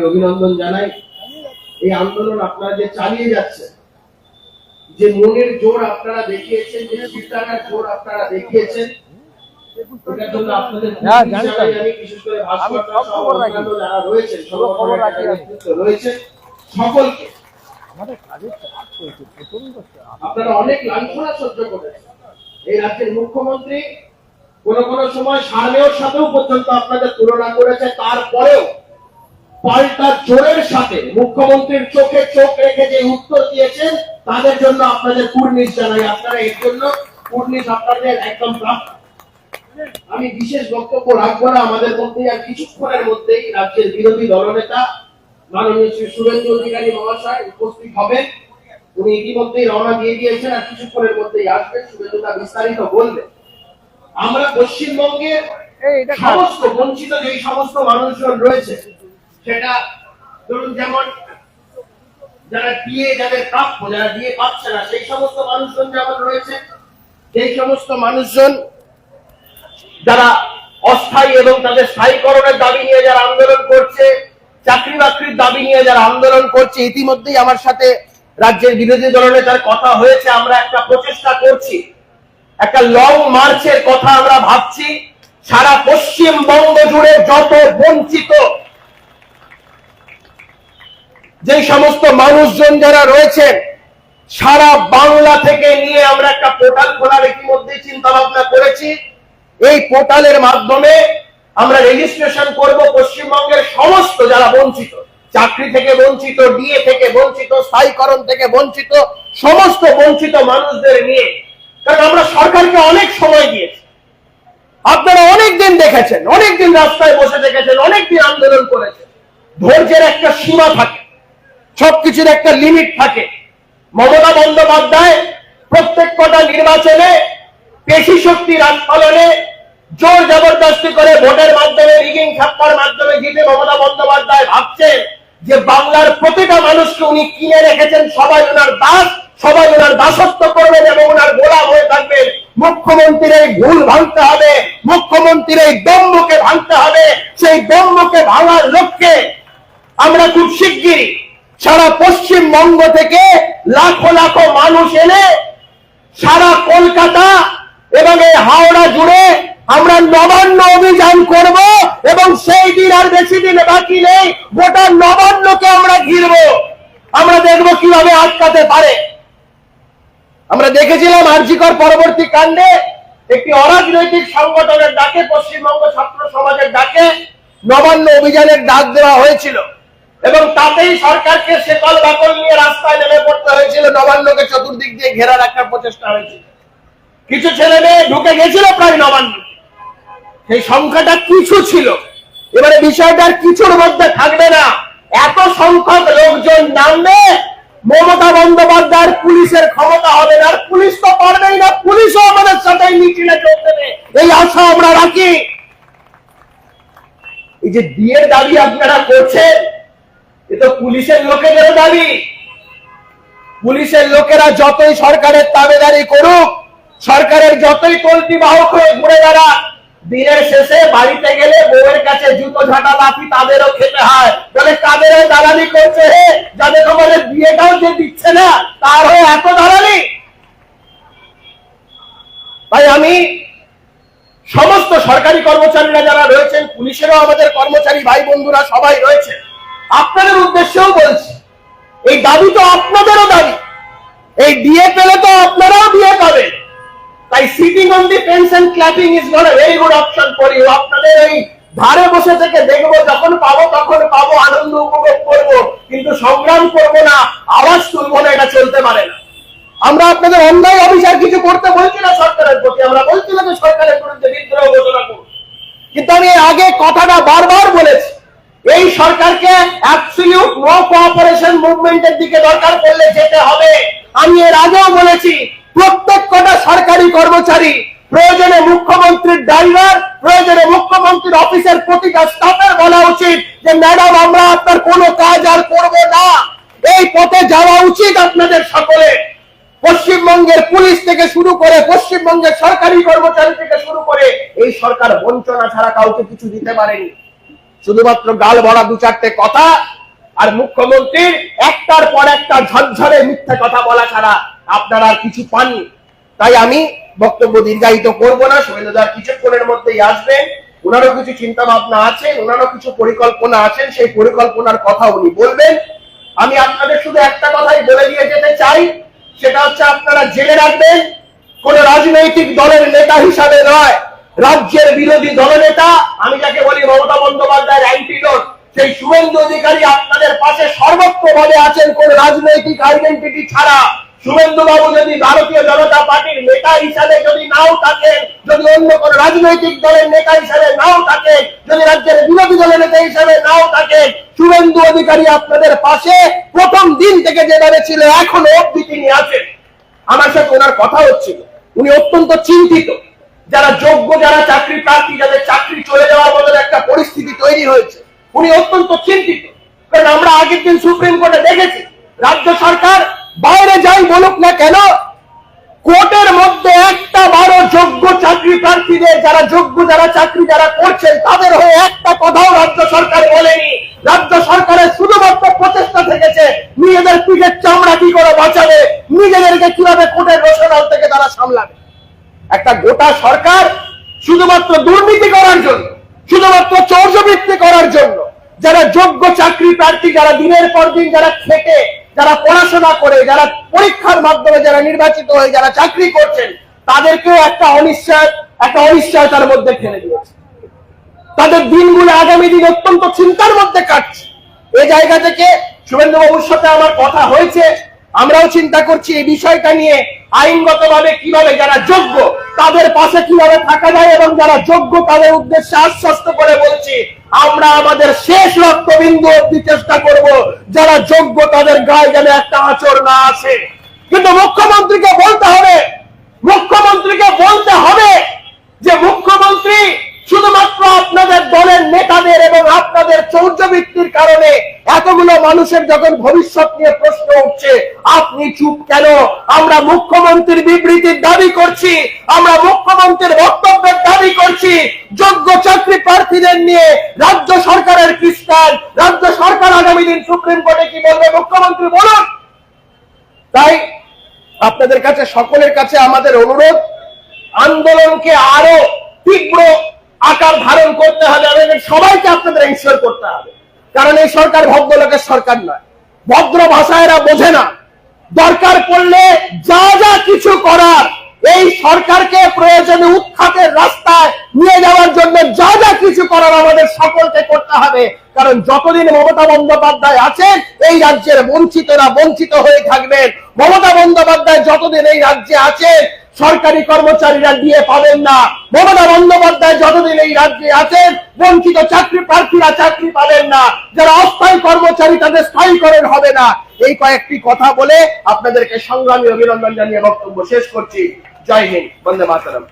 আমি অভিনন্দন জানাই। এই আন্দোলন আপনারা যে চালিয়ে যাচ্ছেন যে মনের জোর আপনারা দেখিয়েছেন যে চিন্তাটার জোর আপনারা দেখিয়েছেন এটার জন্য আপনাদের হ্যাঁ, আমি, বিশেষ করে যারা রয়েছেন রয়েছে সকলকে। আমাদের কাজের চাপ রয়েছে প্রচণ্ড আপনারা অনেক লাঞ্ছনা সহ্য করেছেন। এই রাজ্যের মুখ্যমন্ত্রী কোন কোন সময় সামনেওর সাথেও পর্যন্ত আপনাদের তুলনা করেছে তারপরেও পাল্টা জোরের সাথে মুখ্যমন্ত্রীর চোখে চোখ রেখে যে উত্তর দিয়েছেন তাদের জন্য আপনাদের কুর্নিশ জানাই। আপনারা এর জন্য কুর্নিশ আপনাদের একদম আমি বিশেষ বক্তব্য রাখব না আমাদের মধ্যেই আর কিছুক্ষণের মধ্যেই রাজ্যের বিরোধী দলনেতা মাননীয় শ্রী শুভেন্দু অধিকারী মহাশয় উপস্থিত হবেন। উনি ইতিমধ্যেই রওনা দিয়ে দিয়েছেন আর কিছুক্ষণের মধ্যেই আসবেন। শুভেন্দুটা বিস্তারিত বলবেন। আমরা পশ্চিমবঙ্গের সমস্ত বঞ্চিত যেই সমস্ত মানুষজন রয়েছে সেটা ধরুন যেমন যারা দিয়ে, যাদের প্রাপ্য, যারা দিয়ে পাচ্ছে না, সেই সমস্ত মানুষজন যেমন রয়েছে, সেই সমস্ত মানুষজন যারা অস্থায়ী এবং তাদের স্থায়ীকরণের দাবি নিয়ে যারা আন্দোলন করছে চাকরি বাকরির দাবি নিয়ে যারা আন্দোলন করছে, ইতিমধ্যেই আমার সাথে রাজ্যের বিরোধী দলনেতার কথা হয়েছে, আমরা একটা প্রচেষ্টা করছি। একটা লং মার্চের কথা আমরা ভাবছি। সারা পশ্চিমবঙ্গ জুড়ে যত বঞ্চিত যে সমস্ত মানুষজন যারা রয়েছেন, সারা বাংলা থেকে নিয়ে আমরা একটা পোর্টাল খোলার ইতিমধ্যে চিন্তা ভাবনা করেছি। এই পোর্টালের মাধ্যমে আমরা রেজিস্ট্রেশন করব পশ্চিমবঙ্গের সমস্ত যারা বঞ্চিত, চাকরি থেকে বঞ্চিত ডিএ থেকে বঞ্চিত, স্থায়ীকরণ থেকে বঞ্চিত, সমস্ত বঞ্চিত মানুষদের নিয়ে, কারণ আমরা সরকারকে অনেক সময় দিয়েছি। আপনারা অনেক দিন দেখেছেন অনেক দিন রাস্তায় বসে দেখেছেন অনেক দিন আন্দোলন করেছেন। ধৈর্যের একটা সীমা থাকে। সবকিছুর একটা লিমিট থাকে। মমতা বন্দ্যোপাধ্যায় প্রত্যেক কটা নির্বাচনে পেশি শক্তি রাজপালনে জোর জবরদস্তি করে ভোটের মাধ্যমে রিগিং ছাপ্পার মাধ্যমে জিতে মমতা বন্দ্যোপাধ্যায় ভাবছেন যে বাংলার প্রতিটা মানুষকে উনি কিনে রেখেছেন, সবাই ওনার দাস, সবাই ওনার দাসত্ব করবেন এবং ওনার গোলাম হয়ে থাকবেন। মুখ্যমন্ত্রীর এই ভুল ভাঙতে হবে, মুখ্যমন্ত্রীর এই দম্ভকে ভাঙতে হবে, সেই দম্ভকে ভাঙার লক্ষ্যে আমরা খুব শিগগিরই সারা পশ্চিমবঙ্গ থেকে লাখো লাখো মানুষ এনে সারা কলকাতা এবং এই হাওড়া জুড়ে আমরা নবান্ন অভিযান করব এবং সেই দিন আর বেশি দিন বাকি নেই, গোটা নবান্নকে আমরা ঘিরব। আমরা দেখব কীভাবে আটকাতে পারে। আমরা দেখেছিলাম আর্জিকর পরবর্তী কাণ্ডে একটি অরাজনৈতিক সংগঠনের ডাকে পশ্চিমবঙ্গ ছাত্র সমাজের ডাকে নবান্ন অভিযানের ডাক দেওয়া হয়েছিল। এবং তাতেই সরকারকে শেকল বাকল নিয়ে রাস্তায় নেমে পড়তে হয়েছিল, নবান্নকে চতুর্দিক দিয়ে ঘেরা রাখার প্রচেষ্টা হয়েছিল। কিছু ছেলে মেয়ে ঢুকে গেছিল প্রায় নবান্ন সেই সংখ্যাটা কিছু ছিল। এবারে বিষয়টা কিছুর মধ্যে থাকবে না। এত সংখ্যক লোকজন নামবে, মমতা বন্দ্যোপাধ্যায়ের পুলিশের ক্ষমতা হবে না পুলিশ তো পারবেই না, পুলিশও আমাদের সাথে মিছিলে যোগ দেবে। এই আশা আমরা রাখি। এই যে বিয়ের দাবি আপনারা করছেন এ পুলিশের লোকেদের দাবি। পুলিশের লোকেরা যতই সরকারের তাবেদারি করুক, সরকারের যতই কলটি বাহক হয়ে ঘুরে বেড়াক, দিনের শেষে বাড়িতে গেলে বউয়ের কাছে জুতো ঝাঁটা লাফি তাদেরও খেতে হয়। বলে কাদেরও দালালি করছে হে, যাদের তোমাদের বিয়েটাও যে দিচ্ছে না, তার হয়ে এত দালালি? ভাই, আমি সমস্ত সরকারি কর্মচারীরা যারা রয়েছেন, পুলিশেরও আমাদের কর্মচারী ভাই বন্ধুরা সবাই রয়েছে। আপনাদের উদ্দেশ্যেও বলছি, এই দাবি তো আপনাদেরও দাবি। এই ডিএ পেলে তো আপনারাও ডিএ পাবেন। তাই sitting on the pension clapping is not a very good option for you আপনাদের এই ধারে বসে থেকে দেখব, যখন পাবো তখন পাবো, আনন্দ উপভোগ করব, কিন্তু সংগ্রাম করব না, আওয়াজ তুলবো না, এটা চলতে পারে না। আমরা আপনাদের অন্যায় অবিচার কিছু করতে বলছি না সরকারের প্রতি, আমরা বলছি না যে সরকারের বিরুদ্ধে বিদ্রোহ ঘোষণা করুন। কিন্তু আমি আগে কথাটা বারবার বলেছি এই সরকারকে অ্যাবসলিউট নো কোঅপারেশন মুভমেন্টের দিকে দরকার পড়লে যেতে হবে। আমি এর আগেও বলেছি, প্রত্যেক কটা সরকারি কর্মচারী, প্রয়োজনে মুখ্যমন্ত্রীর ড্রাইভার প্রয়োজনে মুখ্যমন্ত্রীর অফিসের প্রতিটা স্টাফের বলা উচিত যে ম্যাডাম আমরা আপনার কোনো কাজ আর করব না। এই পথে যাওয়া উচিত আপনাদের সকলে। পশ্চিমবঙ্গের পুলিশ থেকে শুরু করে পশ্চিমবঙ্গের সরকারি কর্মচারী থেকে শুরু করে এই সরকার বঞ্চনা ছাড়া কাউকে কিছু দিতে পারেনি। শুধুমাত্র গাল ভরা দু চারটে কথা আর মুখ্যমন্ত্রীর একটার পর একটা ঝরঝরে মিথ্যা কথা বলা ছাড়া আপনারা আর কিছু পাননি। তাই আমি বক্তব্য দীর্ঘায়িত করব না। শুভেন্দুদার কিছুক্ষণের মধ্যেই আসবেন। ওনারও কিছু চিন্তা ভাবনা আছে, ওনারও কিছু পরিকল্পনা আছেন, সেই পরিকল্পনার কথা উনি বলবেন। আমি আপনাদের শুধু একটা কথাই বলে দিয়ে যেতে চাই, সেটা হচ্ছে আপনারা জেনে রাখবেন, কোন রাজনৈতিক দলের নেতা হিসাবে নয়, রাজ্যের বিরোধী দলনেতা, আমি যাকে বলি মমতা বন্দ্যোপাধ্যায়ের অ্যান্টিডোট সেই শুভেন্দু অধিকারী আপনাদের পাশে সর্বত্রভাবে আছেন, কোন রাজনৈতিক আইডেন্টিটি ছাড়া। শুভেন্দু বাবু যদি ভারতীয় জনতা পার্টির নেতা হিসাবে যদি নাও থাকেন, যদি অন্য কোন রাজনৈতিক দলের নেতা হিসাবে নাও থাকেন, যদি রাজ্যের বিরোধী দলের নেতা হিসাবে নাও থাকেন, শুভেন্দু অধিকারী আপনাদের পাশে প্রথম দিন থেকে যেভাবে ছিল, এখনও অব্দি তিনি আছেন। আমার সাথে ওনার কথা হচ্ছিল। উনি অত্যন্ত চিন্তিত। যারা যোগ্য, যারা চাকরি প্রার্থী, যাদের চাকরি চলে যাওয়ার মতো একটা পরিস্থিতি তৈরি হয়েছে উনি অত্যন্ত চিন্তিত। কারণ আমরা আগের দিন সুপ্রিম কোর্টে দেখেছি, রাজ্য সরকার বাইরে যাই বলুক না কেন, কোর্টের মধ্যে একটা বারো যোগ্য চাকরি প্রার্থীদের যারা যোগ্য, যারা চাকরি যারা করছেন, তাদের হয়ে একটা কথাও রাজ্য সরকার বলেনি। রাজ্য সরকারের শুধুমাত্র প্রচেষ্টা থেকেছে, নিজেদের পিঠের চামড়া কি করে বাঁচাবে, নিজেদেরকে কীভাবে কোর্টের রোশনাল থেকে তারা সামলাবে। একটা গোটা সরকার শুধুমাত্র দুর্নীতি করার জন্য শুধুমাত্র চৌর্যবৃত্তি করার জন্য যারা যোগ্য চাকরি প্রার্থী যারা দিনের পর দিন যারা খেটে, যারা পড়াশোনা করে, যারা পরীক্ষার মাধ্যমে যারা নির্বাচিত হয়ে, যারা চাকরি করছেন, তাদেরকেও একটা অনিশ্চয়, একটা অনিশ্চয়তার মধ্যে ফেলে দিয়েছে। তাদের দিনগুলো আগামী দিন অত্যন্ত চিন্তার মধ্যে কাটছে। এই জায়গা থেকে শুভেন্দু বাবুর সাথে আমার কথা হয়েছে। আমরাও চিন্তা করছি এই বিষয়টা নিয়ে আইনগতভাবে কীভাবে যারা যোগ্য, তাদের পাশে কীভাবে থাকা যায় এবং যারা যোগ্য তাদের উদ্দেশ্যে আশ্বস্ত করে বলছি, আমরা আমাদের শেষ রক্তবিন্দু অব্দি চেষ্টা করব, যারা যোগ্য তাদের গায়ে যেন একটা আচর না আসে। কিন্তু মুখ্যমন্ত্রীকে বলতে হবে, মুখ্যমন্ত্রীকে বলতে হবে যে মুখ্যমন্ত্রী শুধুমাত্র আপনাদের দলের নেতাদের এবং আপনাদের চৌর্যবৃত্তির কারণে এতগুলো মানুষের যখন ভবিষ্যৎ নিয়ে প্রশ্ন উঠছে, আপনি চুপ কেন আমরা মুখ্যমন্ত্রীর বিবৃতির দাবি করছি, আমরা মুখ্যমন্ত্রীর বক্তব্যের দাবি করছি, যোগ্য চাকরি প্রার্থীদের নিয়ে রাজ্য সরকারের কি? রাজ্য সরকার আগামী দিন সুপ্রিম কোর্টে কি বলবে মুখ্যমন্ত্রী, বলুন তাই আপনাদের কাছে, সকলের কাছে আমাদের অনুরোধ, আন্দোলনকে আরও তীব্র আকার ধারণ করতে হবে আমাদের সবাইকে আপনাদের ইনশিওর করতে হবে। কারণ এই সরকার ভদ্রলোকের সরকার নয়। ভদ্র ভাষা এরা বোঝে না। দরকার পড়লে যা যা কিছু করার, এই সরকারকে প্রয়োজনে উৎখাতের রাস্তায় নিয়ে যাওয়ার জন্য যা যা কিছু করার আমাদের সকলকে করতে হবে। কারণ যতদিন মমতা বন্দ্যোপাধ্যায় আছেন, এই রাজ্যের বঞ্চিতরা বঞ্চিত হয়ে থাকবেন। মমতা বন্দ্যোপাধ্যায় যতদিন এই রাজ্যে আছেন সরকারি কর্মচারীরা দিয়ে পাবেন না। মমতা বন্দ্যোপাধ্যায় যতদিন এই রাজ্যে আছেন, বঞ্চিত চাকরি প্রার্থীরা চাকরি পাবেন না। যারা অস্থায়ী কর্মচারী, তাদের স্থায়ী স্থায়ীকরণ হবে না। এই কয়েকটি কথা বলে আপনাদেরকে সংগ্রামী অভিনন্দন জানিয়ে বক্তব্য শেষ করছি। জয় হিন্দ, বন্দে মাতরম।